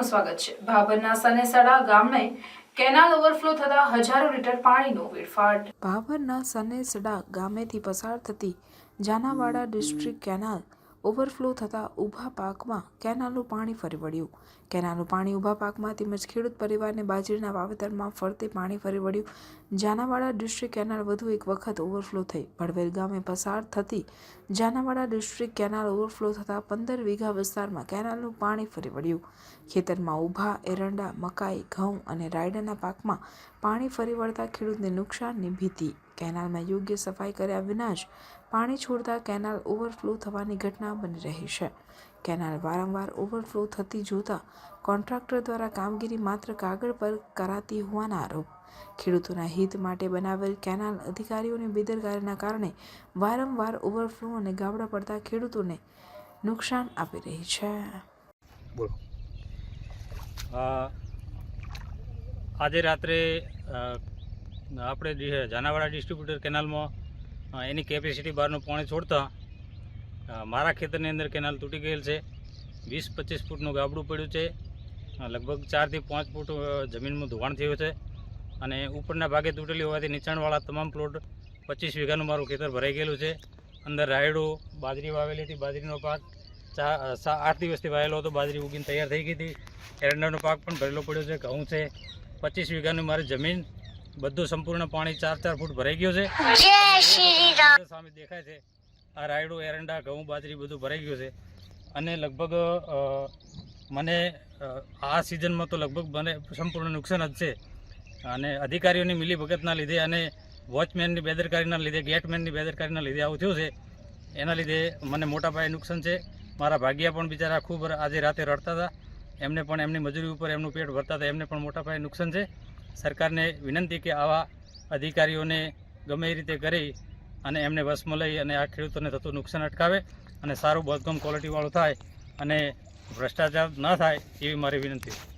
સ્વાગત છે. ભાભરના સનેસડા ગામે કેનાલ ઓવરફ્લો થતા હજારો લીટર પાણીનો વેડફાટ. ભાભરના સનેસડા ગામેથી પસાર થતી જાનાવાડા ડિસ્ટ્રિક્ટ કેનાલ ઓવરફ્લો થતાં ઊભા પાકમાં કેનાલનું પાણી ફરી વળ્યું. કેનાલનું પાણી ઊભા પાકમાં તેમજ ખેડૂત પરિવારને બાજરીના વાવેતરમાં ફરતે પાણી ફરી વળ્યું. જાનાવાડા ડિસ્ટ્રિક્ટ કેનાલ વધુ એક વખત ઓવરફ્લો થઈ. ભડવેલ ગામે પસાર થતી જાનાવાડા ડિસ્ટ્રિક્ટ કેનાલ ઓવરફ્લો થતાં પંદર વીઘા વિસ્તારમાં કેનાલનું પાણી ફરી વળ્યું. ખેતરમાં ઊભા એરંડા, મકાઈ, ઘઉં અને રાયડાના પાકમાં પાણી ફરી વળતા ખેડૂતને નુકસાનની ભીતિ કેનાલમાં યોગ્ય સફાઈ કર્યા વિના જ પાણી છોડતા કેનાલ ઓવરફ્લો થવાની ઘટના બની રહી છે. કેનાલ વારંવાર ઓવરફ્લો થતી જોતા કોન્ટ્રાક્ટર દ્વારા કામગીરી માત્ર કાગળ પર કરાતી હોવાના આરોપ. ખેડૂતોના હિત માટે બનાવેલ કેનાલ અધિકારીઓની બેદરકારીના કારણે વારંવાર ઓવરફ્લો અને ગાબડા પડતા ખેડૂતોને નુકસાન આપી રહી છે. બોલો. આજે રાત્રે આપણે જાનાવાડા ડિસ્ટ્રીબ્યુટર કેનાલમાં એની કેપેસિટી બહારનું પાણી છોડતા મારા ખેતરની અંદર કેનાલ તૂટી ગયેલ છે. વીસ પચીસ ફૂટનું ગાબડું પડ્યું છે. લગભગ ચારથી પાંચ ફૂટ જમીનમાં ધોવાણ થયું છે. અને ઉપરના ભાગે તૂટેલી હોવાથી નીચાણવાળા તમામ પ્લોટ પચીસ વીઘાનું મારું ખેતર ભરાઈ ગયેલું છે. અંદર રાયડું, બાજરી વાવેલી હતી. બાજરીનો પાક ચા આઠ દિવસથી વાવેલો હતો. બાજરી ઉગીને તૈયાર થઈ ગઈ હતી. એરંડાનો પાક પણ ભરેલો પડ્યો છે. ઘઉં છે. પચીસ વીઘાની મારી જમીન બધું સંપૂર્ણ પાણી ચાર ચાર ફૂટ ભરાઈ ગયું છે. સામે દેખાય છે આ રાયડું એરંડા ઘઉં બાજરી બધું ભરાઈ ગયું છે. અને લગભગ મને આ સિઝનમાં તો લગભગ મને સંપૂર્ણ નુકસાન જ છે. અને અધિકારીઓની મિલીભગતના લીધે અને વોચમેનની બેદરકારીના લીધે ગેટમેનની બેદરકારીના લીધે આવું થયું છે. એના લીધે મને મોટા પાયે નુકસાન છે. મારા ભાગ્યા પણ બિચારા ખૂબ આજે રાતે રડતા હતા. એમને પણ એમની મજૂરી ઉપર એમનું પેટ ભરતા હતા. એમને પણ મોટા પાયે નુકસાન છે. સરકારને વિનંતી કે આવા અધિકારીઓને ગમે એ રીતે કરી અને એમને વશમાં લઈ અને આ ખેડૂતોને થતું નુકસાન અટકાવે અને સારું બાંધકામ ક્વોલિટીવાળું થાય અને ભ્રષ્ટાચાર ન થાય એવી મારી વિનંતી.